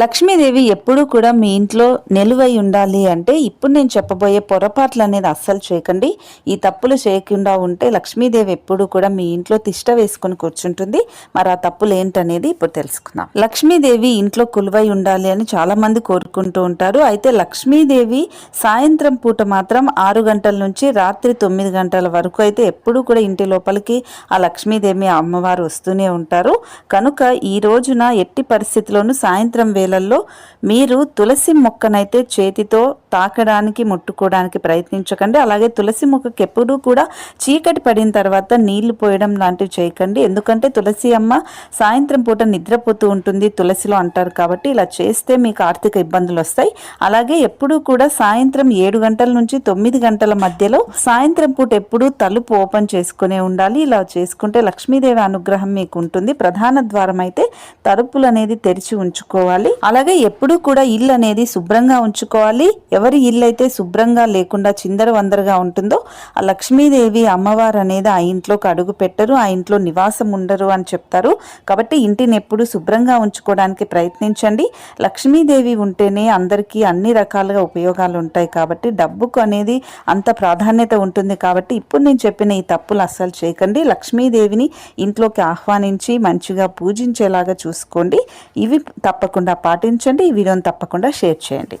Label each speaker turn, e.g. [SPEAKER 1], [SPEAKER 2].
[SPEAKER 1] లక్ష్మీదేవి ఎప్పుడూ కూడా మీ ఇంట్లో నిలువై ఉండాలి అంటే ఇప్పుడు నేను చెప్పబోయే పొరపాట్లు అనేది అస్సలు చేయకండి. ఈ తప్పులు చేయకుండా ఉంటే లక్ష్మీదేవి ఎప్పుడూ కూడా మీ ఇంట్లో తిష్ట వేసుకుని కూర్చుంటుంది. మరి ఆ తప్పులు ఏంటనేది ఇప్పుడు తెలుసుకుందాం. లక్ష్మీదేవి ఇంట్లో కులువై ఉండాలి అని చాలా మంది కోరుకుంటూ ఉంటారు. అయితే లక్ష్మీదేవి సాయంత్రం పూట మాత్రం ఆరు గంటల నుంచి రాత్రి తొమ్మిది గంటల వరకు అయితే ఎప్పుడూ కూడా ఇంటి లోపలికి ఆ లక్ష్మీదేవి అమ్మవారు వస్తూనే ఉంటారు. కనుక ఈ రోజున ఎట్టి పరిస్థితిలోనూ సాయంత్రం వేళల్లో మీరు తులసి మొక్కనైతే చేతితో తాకడానికి ముట్టుకోవడానికి ప్రయత్నించకండి. అలాగే తులసి మొక్కకి ఎప్పుడూ కూడా చీకటి పడిన తర్వాత నీళ్ళు పోయడం లాంటివి చేయకండి. ఎందుకంటే తులసి అమ్మ సాయంత్రం పూట నిద్రపోతూ ఉంటుంది తులసిలో అంటారు కాబట్టి. ఇలా చేస్తే మీకు ఆర్థిక ఇబ్బందులు వస్తాయి. అలాగే ఎప్పుడూ కూడా సాయంత్రం ఏడు గంటల నుంచి తొమ్మిది గంటల మధ్యలో సాయంత్రం పూట ఎప్పుడూ తలుపు ఓపెన్ చేసుకునే ఉండాలి. ఇలా చేసుకుంటే లక్ష్మీదేవి అనుగ్రహం మీకు ఉంటుంది. ప్రధాన ద్వారం అయితే తలుపులు అనేది తెరిచి ఉంచుకోవాలి. అలాగే ఎప్పుడూ కూడా ఇల్లు అనేది శుభ్రంగా ఉంచుకోవాలి. ఎవరి ఇల్లు అయితే శుభ్రంగా లేకుండా చిందర వందరగా ఉంటుందో ఆ లక్ష్మీదేవి అమ్మవారు అనేది ఆ ఇంట్లోకి అడుగు పెట్టరు ఆ ఇంట్లో నివాసం ఉండరు అని చెప్తారు. కాబట్టి ఇంటిని ఎప్పుడు శుభ్రంగా ఉంచుకోవడానికి ప్రయత్నించండి. లక్ష్మీదేవి ఉంటేనే అందరికీ అన్ని రకాలుగా ఉపయోగాలు ఉంటాయి కాబట్టి డబ్బుకు అనేది అంత ప్రాధాన్యత ఉంటుంది కాబట్టి ఇప్పుడు నేను చెప్పిన ఈ తప్పులు అస్సలు చేయకండి. లక్ష్మీదేవిని ఇంట్లోకి ఆహ్వానించి మంచిగా పూజించేలాగా చూసుకోండి. ఇవి తప్పకుండా పాటించండి. ఈ వీడియోని తప్పకుండా షేర్ చేయండి.